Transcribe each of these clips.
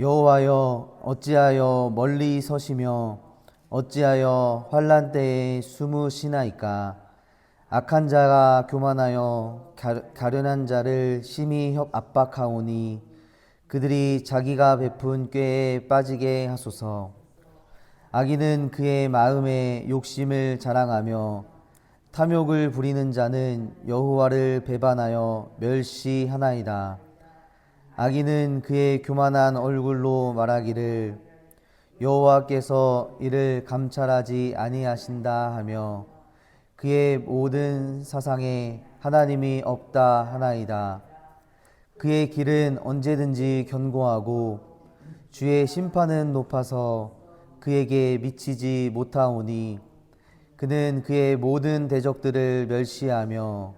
여호와여 어찌하여 멀리 서시며 어찌하여 환란 때에 숨으시나이까 악한 자가 교만하여 가- 가련한 자를 심히 협 압박하오니 그들이 자기가 베푼 꾀에 빠지게 하소서 악인은 그의 마음에 욕심을 자랑하며 탐욕을 부리는 자는 여호와를 배반하여 멸시하나이다. 악인은 그의 교만한 얼굴로 말하기를 여호와께서 이를 감찰하지 아니하신다 하며 그의 모든 사상에 하나님이 없다 하나이다. 그의 길은 언제든지 견고하고 주의 심판은 높아서 그에게 미치지 못하오니 그는 그의 모든 대적들을 멸시하며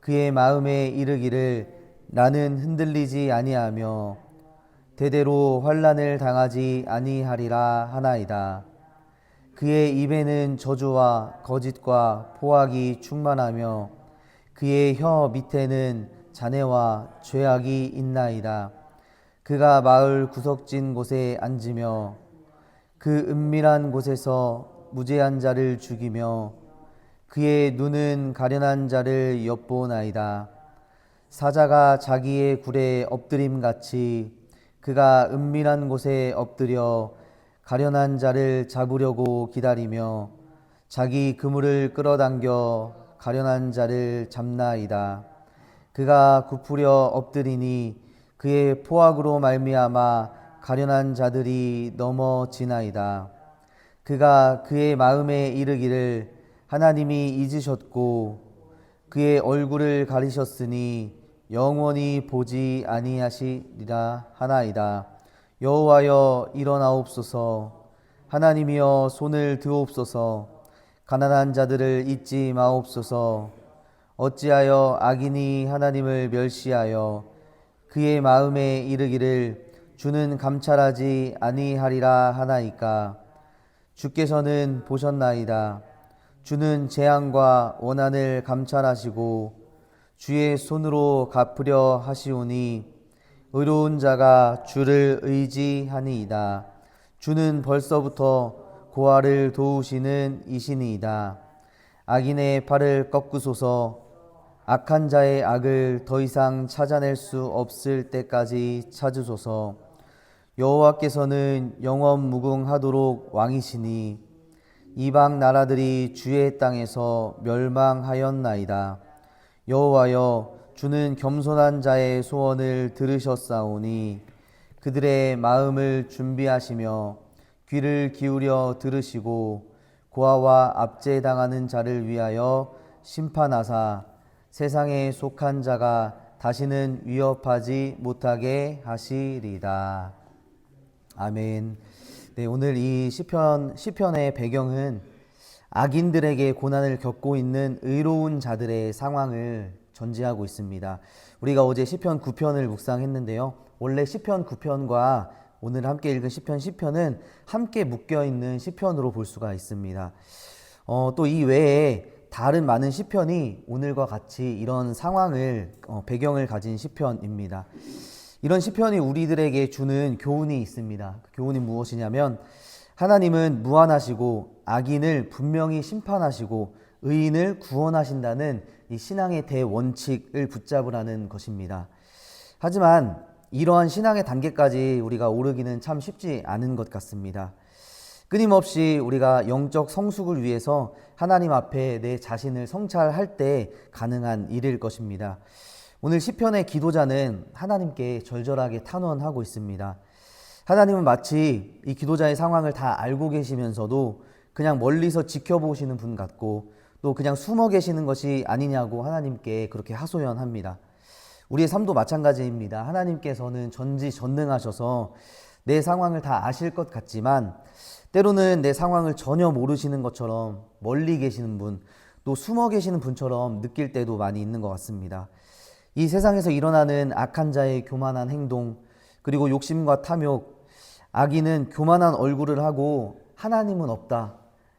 그의 마음에 이르기를 나는 흔들리지 아니하며 대대로 환란을 당하지 아니하리라 하나이다. 그의 입에는 저주와 거짓과 포악이 충만하며 그의 혀 밑에는 잔해와 죄악이 있나이다. 그가 마을 구석진 곳에 앉으며 그 은밀한 곳에서 무죄한 자를 죽이며 그의 눈은 가련한 자를 엿보나이다. 사자가 자기의 굴에 엎드림 같이 그가 은밀한 곳에 엎드려 가련한 자를 잡으려고 기다리며 자기 그물을 끌어당겨 가련한 자를 잡나이다. 그가 굽으려 엎드리니 그의 포악으로 말미암아 가련한 자들이 넘어지나이다. 그가 그의 마음에 이르기를 하나님이 잊으셨고 그의 얼굴을 가리셨으니 영원히 보지 아니하시리라 하나이다. 여호와여 일어나옵소서. 하나님이여 손을 드옵소서. 가난한 자들을 잊지 마옵소서. 어찌하여 악인이 하나님을 멸시하여 그의 마음에 이르기를 주는 감찰하지 아니하리라 하나이까? 주께서는 보셨나이다 주는 재앙과 원한을 감찰하시고 주의 손으로 갚으려 하시오니 의로운 자가 주를 의지하니이다. 주는 벌써부터 고아를 도우시는 이신이이다. 악인의 팔을 꺾으소서 악한 자의 악을 더 이상 찾아낼 수 없을 때까지 찾으소서 여호와께서는 영원 무궁하도록 왕이시니 이방 나라들이 주의 땅에서 멸망하였나이다. 여호와여 주는 겸손한 자의 소원을 들으셨사오니 그들의 마음을 준비하시며 귀를 기울여 들으시고 고아와 압제당하는 자를 위하여 심판하사 세상에 속한 자가 다시는 위협하지 못하게 하시리다. 아멘. 네, 오늘 이 시편 시편의 배경은 악인들에게 고난을 겪고 있는 의로운 자들의 상황을 전제하고 있습니다. 우리가 어제 시편 9편을 묵상했는데요. 원래 시편 9편과 오늘 함께 읽은 시편 10편은 함께 묶여 있는 시편으로 볼 수가 있습니다. 어, 또 이 외에 다른 많은 시편이 오늘과 같이 이런 상황을 어, 배경을 가진 시편입니다. 이런 시편이 우리들에게 주는 교훈이 있습니다. 그 교훈이 무엇이냐면 하나님은 무한하시고 악인을 분명히 심판하시고 의인을 구원하신다는 이 신앙의 대원칙을 붙잡으라는 것입니다. 하지만 이러한 신앙의 단계까지 우리가 오르기는 참 쉽지 않은 것 같습니다. 끊임없이 우리가 영적 성숙을 위해서 하나님 앞에 내 자신을 성찰할 때 가능한 일일 것입니다. 오늘 시편의 기도자는 하나님께 절절하게 탄원하고 있습니다. 하나님은 마치 이 기도자의 상황을 다 알고 계시면서도 그냥 멀리서 지켜보시는 분 같고 또 그냥 숨어 계시는 것이 아니냐고 하나님께 그렇게 하소연합니다. 우리의 삶도 마찬가지입니다. 하나님께서는 전지전능하셔서 내 상황을 다 아실 것 같지만 때로는 내 상황을 전혀 모르시는 것처럼 멀리 계시는 분, 또 숨어 계시는 분처럼 느낄 때도 많이 있는 것 같습니다. 이 세상에서 일어나는 악한 자의 교만한 행동, 그리고 욕심과 탐욕, 악인은 교만한 얼굴을 하고 하나님은 없다.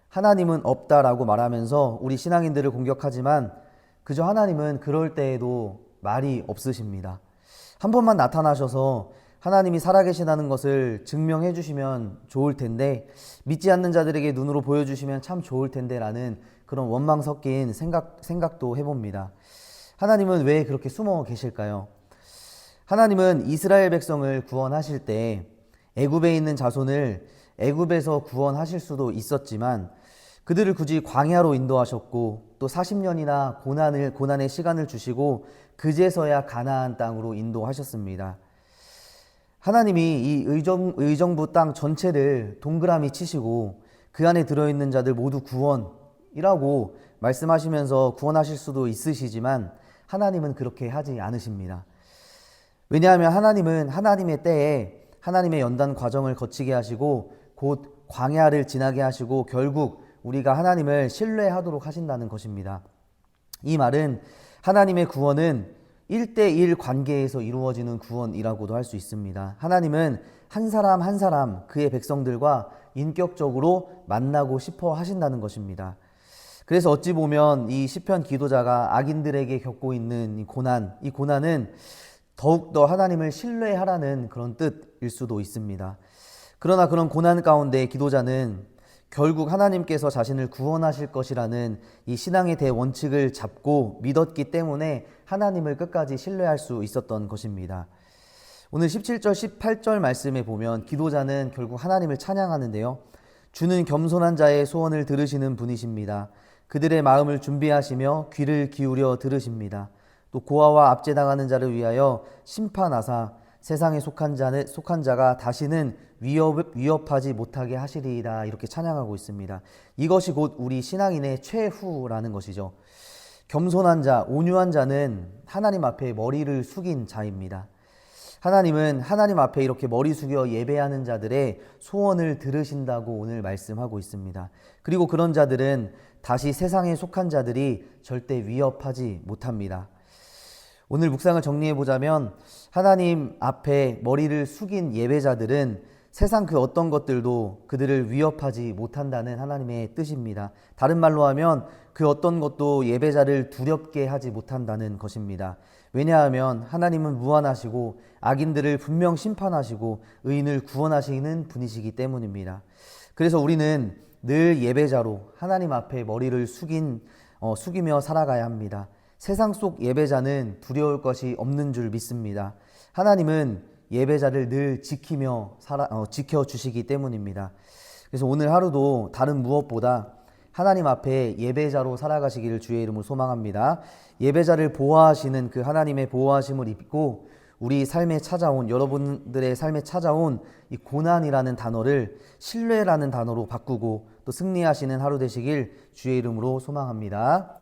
하나님은 없다라고 말하면서 우리 신앙인들을 공격하지만 그저 하나님은 그럴 때에도 말이 없으십니다. 한 번만 나타나셔서 하나님이 살아계시다는 것을 증명해 주시면 좋을 텐데 믿지 않는 자들에게 눈으로 보여주시면 참 좋을 텐데라는 그런 원망 섞인 생각 생각도 해봅니다. 하나님은 왜 그렇게 숨어 계실까요? 하나님은 이스라엘 백성을 구원하실 때 애굽에 있는 자손을 애굽에서 구원하실 수도 있었지만 그들을 굳이 광야로 인도하셨고 또 40년이나 고난을 고난의 시간을 주시고 그제서야 가나안 땅으로 인도하셨습니다. 하나님이 이 의정, 의정부 땅 전체를 동그라미 치시고 그 안에 들어있는 자들 모두 구원이라고 말씀하시면서 구원하실 수도 있으시지만 하나님은 그렇게 하지 않으십니다. 왜냐하면 하나님은 하나님의 때에 하나님의 연단 과정을 거치게 하시고 곧 광야를 지나게 하시고 결국 우리가 하나님을 신뢰하도록 하신다는 것입니다. 이 말은 하나님의 구원은 1대1 관계에서 이루어지는 구원이라고도 할 수 있습니다. 하나님은 한 사람 한 사람 그의 백성들과 인격적으로 만나고 싶어 하신다는 것입니다. 그래서 어찌 보면 이 시편 기도자가 악인들에게 겪고 있는 이 고난, 이 고난은 더욱더 하나님을 신뢰하라는 그런 뜻일 수도 있습니다. 그러나 그런 고난 가운데 기도자는 결국 하나님께서 자신을 구원하실 것이라는 이 신앙의 대원칙을 잡고 믿었기 때문에 하나님을 끝까지 신뢰할 수 있었던 것입니다. 오늘 17절, 18절 말씀에 보면 기도자는 결국 하나님을 찬양하는데요. 주는 겸손한 자의 소원을 들으시는 분이십니다. 그들의 마음을 준비하시며 귀를 기울여 들으십니다. 또 고아와 압제당하는 자를 위하여 심판하사 세상에 속한 자는 속한 자가 다시는 위협 위협하지 못하게 하시리이다 이렇게 찬양하고 있습니다. 이것이 곧 우리 신앙인의 최후라는 것이죠. 겸손한 자, 온유한 자는 하나님 앞에 머리를 숙인 자입니다. 하나님은 하나님 앞에 이렇게 머리 숙여 예배하는 자들의 소원을 들으신다고 오늘 말씀하고 있습니다. 그리고 그런 자들은 다시 세상에 속한 자들이 절대 위협하지 못합니다. 오늘 묵상을 정리해 보자면 하나님 앞에 머리를 숙인 예배자들은 세상 그 어떤 것들도 그들을 위협하지 못한다는 하나님의 뜻입니다. 다른 말로 하면 그 어떤 것도 예배자를 두렵게 하지 못한다는 것입니다. 왜냐하면 하나님은 무한하시고 악인들을 분명 심판하시고 의인을 구원하시는 분이시기 때문입니다. 그래서 우리는 늘 예배자로 하나님 앞에 머리를 숙인 어, 숙이며 살아가야 합니다. 세상 속 예배자는 두려울 것이 없는 줄 믿습니다. 하나님은 예배자를 늘 지키며 살아, 어, 지켜주시기 때문입니다. 그래서 오늘 하루도 다른 무엇보다 하나님 앞에 예배자로 살아가시기를 주의 이름으로 소망합니다. 예배자를 보호하시는 그 하나님의 보호하심을 입고 우리 삶에 찾아온 여러분들의 삶에 찾아온 이 고난이라는 단어를 신뢰라는 단어로 바꾸고 또 승리하시는 하루 되시길 주의 이름으로 소망합니다.